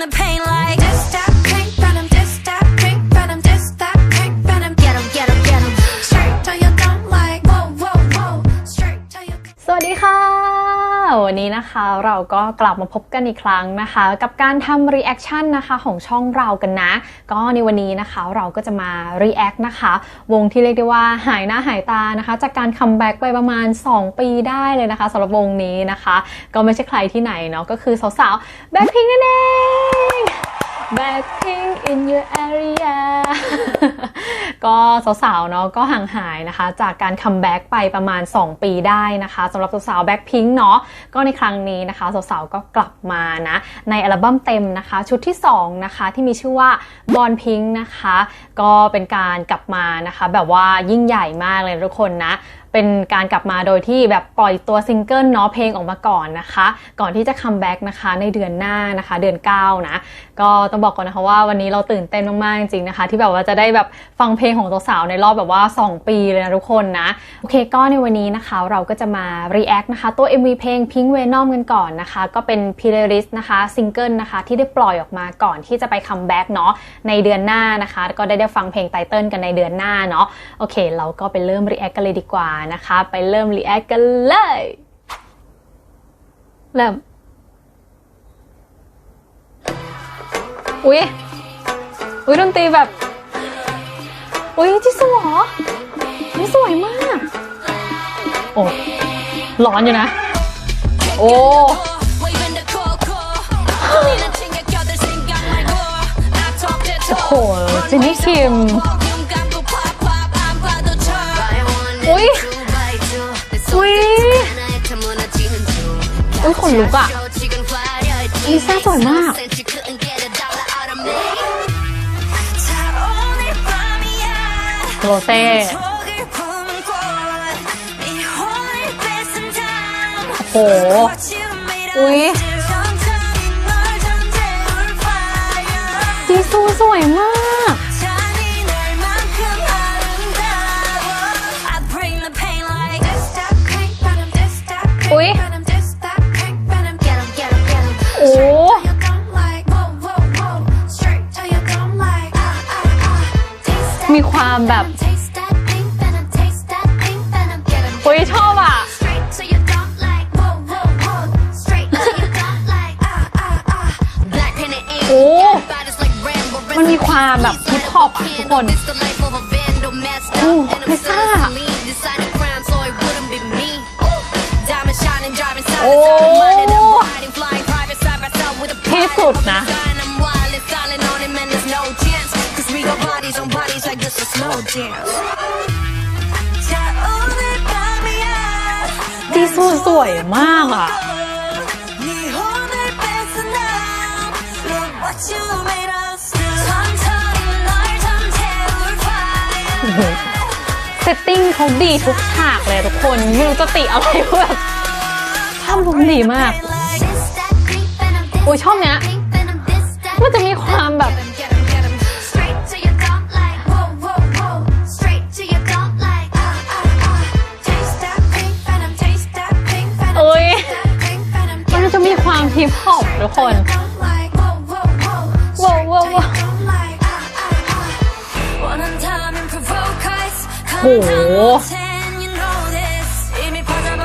the pain like นะคะ เราก็กลับมาพบกันอีกครั้งนะคะ กับการทำรีแอคชั่นนะคะของช่องเรากันนะ ก็ในวันนี้นะคะเราก็จะมารีแอคนะคะ วงที่เรียกได้ว่าหายหน้าหายตานะคะ จากการคัมแบ็กไปประมาณ 2 ปีได้เลยนะคะสำหรับวงนี้นะคะ ก็ไม่ใช่ใครที่ไหนเนาะก็คือสาวๆแบ็คพิงนั่นเอง Blackpink in your area ก็สาวๆเนาะก็ห่างหายนะคะ จากการคัมแบ็กไปประมาณ 2 ปีได้นะคะสำหรับสาวๆแบ็คพิงค์เนาะก็ในครั้งนี้นะคะสาวๆก็กลับมานะในอัลบั้มเต็มนะคะ ชุดที่ 2 นะคะที่มีชื่อว่าบอลพิงค์นะคะ ก็เป็นการกลับมานะคะ แบบว่ายิ่งใหญ่มากเลยทุกคนนะ เป็นการกลับมาโดยที่แบบปล่อยตัวซิงเกิลเนาะเพลงออกมาก่อนนะคะ ก่อนที่จะคัมแบ็กนะคะในเดือนหน้านะคะ เดือน 9 นะ ก็ต้องบอกก่อนนะคะว่าวันนี้เราตื่นเต้นมากๆจริงๆนะคะ ที่แบบว่าจะได้แบบฟังเพลงของตัวสาวในรอบแบบว่า 2 ปีเลยนะทุกคนนะ โอเคก็ในวันนี้นะคะ เราก็จะมา react นะคะ ตัว MV เพลง Pink Venom กันก่อนนะคะ ก็เป็น playlist นะคะซิงเกิลนะคะ ที่ได้ปล่อยออกมาก่อนที่จะไปคัมแบ็กเนาะในเดือนหน้านะคะ ก็ได้ได้ฟังเพลงไตเติลกันในเดือนหน้าเนาะโอเค เราก็ไปเริ่ม react กันเลยดีกว่านะคะ ไปเริ่มรีแอคกันเลย เริ่ม อุ้ยอุ้ยดนตรีแบบ อุ้ยจิสวอนี่สวยมาก โอ้ร้อนอยู่นะ โอ้โอ้โหจินี่คิมอุ้ย อุ๊ยอุ๊ยขนลุกอะลิซ่าสวยมากโรเซ่โอ้โหอุ๊ยจีซูสวยมาก ความแบบอุ๊ยชอบอะโอ้มันมีความแบบฮิปฮอปอะทุกคนโอ้ลิซ่าโอ้ที่สุดนะ จีซูสวยมากอะ เซตติ้งเขาดีทุกฉากเลยทุกคนไม่รู้จะติอะไรว่าแบบภาพรวมดีมาก โอ้ยชอบเนี้ยมันจะมีความแบบ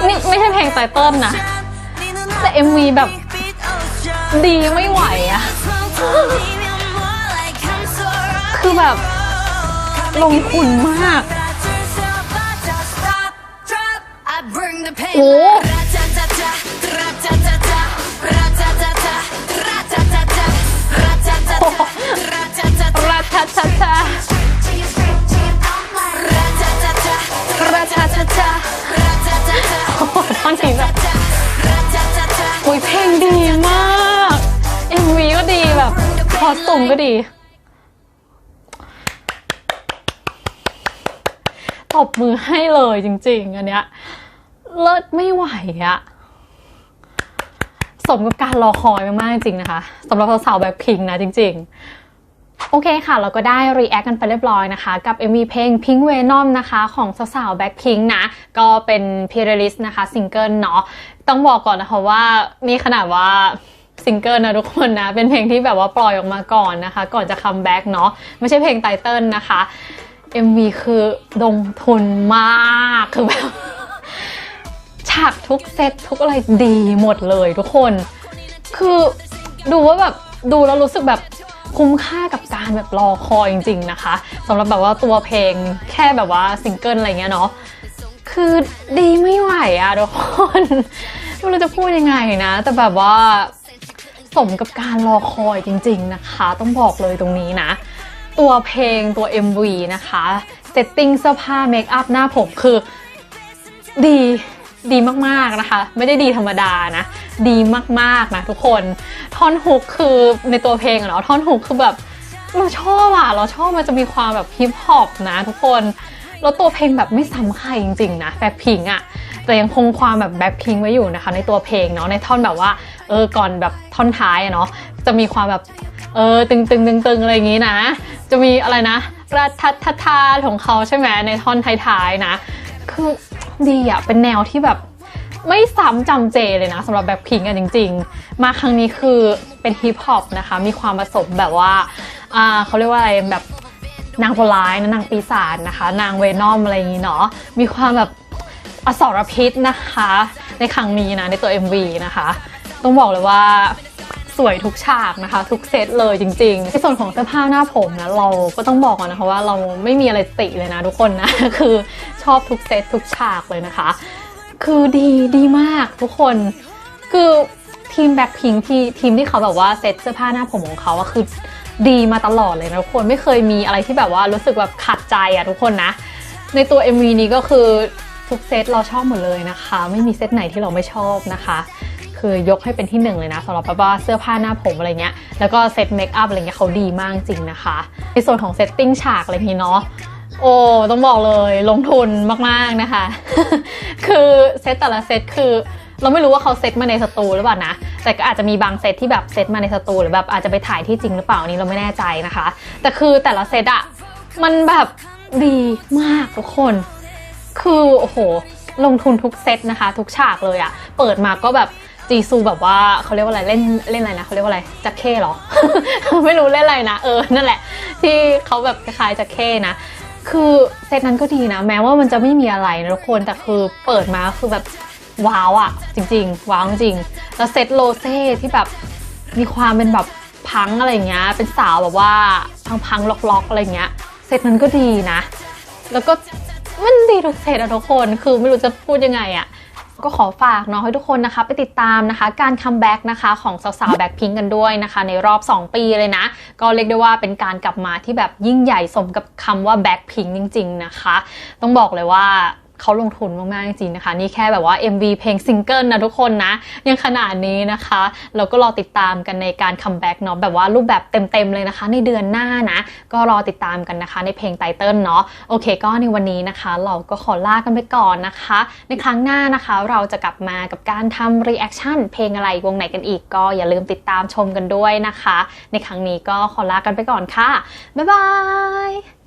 นี่ไม่ใช่เพลงไตเติ้ลนะ แต่ MV แบบ ดีไม่ไหวอะคือแบบ ลงทุนมากโอ้ อนสีแบบอุ้ยเพลงดีมาก MV ก็ดีแบบคอสตูมก็ดีตบมือให้เลยจริง ๆ อันเนี้ยเลิศไม่ไหวอะสมกับการรอคอยมากๆจริงนะคะสำหรับสาวๆแบบพิงนะจริง ๆ โอเคค่ะ เราก็ได้ react กันไปเรียบร้อยนะคะ กับ MV เพลง Pink Venom นะคะ ของสาวๆ Blackpink นะ ก็เป็น p l a y l i s t นะคะซิงเกิลเนาะต้องบอกก่อนนะคะว่านี่ขนาดว่าซิงเกิลนะทุกคนนะ เป็นเพลงที่แบบว่าปล่อยออกมาก่อนนะคะ ก่อนจะคัมแบ็กเนาะไม่ใช่เพลงไตเติลนะคะ MV คือลงทุนมากคือแบบฉากทุกเซตทุกอะไรดีหมดเลยทุกคน คือดูว่าแบบดูแล้วรู้สึกแบบ คุ้มค่ากับการแบบรอคอยจริง ๆ นะคะสำหรับแบบว่าตัวเพลงแค่แบบว่าซิงเกิลอะไรเงี้ยเนาะคือดีไม่ไหวอะทุกคนไม่รู้จะพูดยังไงนะ แต่แบบว่าสมกับการรอคอยจริง ๆ นะคะ ต้องบอกเลยตรงนี้นะ ตัวเพลงตัว MV นะคะเซตติ้งเสื้อผ้าเมคอัพหน้าผมคือดี ดีมากๆนะคะ ไม่ได้ดีธรรมดานะ ดีมากๆนะทุกคนท่อนฮุกคือในตัวเพลงเนาะท่อนฮุกคือแบบเราชอบอะเราชอบมันจะมีความแบบฮิปฮอปนะทุกคนแล้วตัวเพลงแบบไม่ซ้ำใครจริงๆนะแบ็คพิงอะแต่ยังคงความแบบแบ็คพิงไว้อยู่นะคะ ในตัวเพลงเนาะในท่อนแบบว่าเออก่อนแบบท่อนท้ายอะเนาะจะมีความแบบเออตึงตึงตึงตึงอะไรอย่างงี้นะ จะมีอะไรนะรัทัททาของเขาใช่ไหมในท่อนท้ายๆนะ คือ ดีอะเป็นแนวที่แบบไม่ซ้ำจำเจเลยนะสำหรับแบ็คพิงกันจริง ๆ มาครั้งนี้คือเป็นฮิปฮอปนะคะ มีความผสมแบบว่าอ่าเขาเรียกว่าอะไรแบบนางตัวร้ายนะนางปีศาจนะคะ นางเวนอมอะไรอย่างนี้เนาะมีความแบบอสรพิษนะคะ ในครั้งนี้นะในตัว MV นะคะ ต้องบอกเลยว่าสวยทุกฉากนะคะ ทุกเซตเลยจริงๆในส่วนของเสื้อผ้าหน้าผมนะเราก็ต้องบอกก่อนนะคะว่าเราไม่มีอะไรติเลยนะทุกคนนะ คือ ชอบทุกเซตทุกฉากเลยนะคะ คือดีดีมากทุกคน คือทีมแบ็คพิงที่ทีมที่เขาแบบว่าเซตเสื้อผ้าหน้าผมของเขาอะคือดีมาตลอดเลยนะทุกคนไม่เคยมีอะไรที่แบบว่ารู้สึกแบบขัดใจอะทุกคนนะ ในตัว MV นี้ก็คือทุกเซตเราชอบหมดเลยนะคะ ไม่มีเซตไหนที่เราไม่ชอบนะคะ คือยกให้เป็นที่หนึ่งเลยนะสำหรับแบบว่าเสื้อผ้าหน้าผมอะไรเงี้ยแล้วก็เซตเมคอัพอะไรเงี้ยเขาดีมากจริงนะคะ ในส่วนของเซตติ้งฉากอะไรนี้เนาะ โอ้ต้องบอกเลยลงทุนมากๆนะคะ คือเซตแต่ละเซตคือเราไม่รู้ว่าเขาเซตมาในสตูหรือเปล่านะ แต่ก็อาจจะมีบางเซตที่แบบเซตมาในสตูหรือแบบอาจจะไปถ่ายที่จริงหรือเปล่านี้เราไม่แน่ใจนะคะ แต่คือแต่ละเซตอะมันแบบดีมากทุกคน คือโอ้โหลงทุนทุกเซตนะคะ ทุกฉากเลยอะเปิดมาก็แบบจีซูแบบว่าเขาเรียกว่าอะไรเล่นเล่นอะไรนะเขาเรียกว่าอะไรจักเข้เหรอ ไม่รู้เล่นอะไรนะเออนั่นแหละ ที่เขาแบบคล้ายๆจักเข้นะ คือเซตนั้นก็ดีนะ แม้ว่ามันจะไม่มีอะไรนะทุกคนแต่คือเปิดมาคือแบบว้าวอะจริง ๆ ว้าวจริงแล้วเซตโลเซ่ที่แบบมีความเป็นแบบพังอะไรเงี้ยเป็นสาวแบบว่าพังพังล็อกๆอะไรเงี้ยเซตนั้นก็ดีนะ แล้วก็มันดีทุกเซตอะทุกคนคือไม่รู้จะพูดยังไงอะ ก็ขอฝากเนาะให้ทุกคนนะคะ ไปติดตามนะคะ การคัมแบ็กนะคะของสาวๆแบ็คพิงกันด้วยนะคะ ในรอบ 2 ปีเลยนะ ก็เรียกได้ว่าเป็นการกลับมาที่แบบยิ่งใหญ่สมกับคำว่าแบ็คพิงจริง ๆ นะคะ ต้องบอกเลยว่า เขาลงทุนมากๆจริงๆนะคะ นี่แค่แบบว่า MV เพลงซิงเกิลนะทุกคนนะ ยังขนาดนี้นะคะ เราก็รอติดตามกันในการคัมแบ็กเนาะแบบว่ารูปแบบเต็มๆเลยนะคะ ในเดือนหน้านะ ก็รอติดตามกันนะคะ ในเพลงไตเติลเนาะโอเค ก็ในวันนี้นะคะ เราก็ขอลากันไปก่อนนะคะ ในครั้งหน้านะคะเราจะกลับมากับการทำรีแอคชั่นเพลงอะไรวงไหนกันอีก ก็อย่าลืมติดตามชมกันด้วยนะคะ ในครั้งนี้ก็ขอลากันไปก่อนค่ะบ๊ายบาย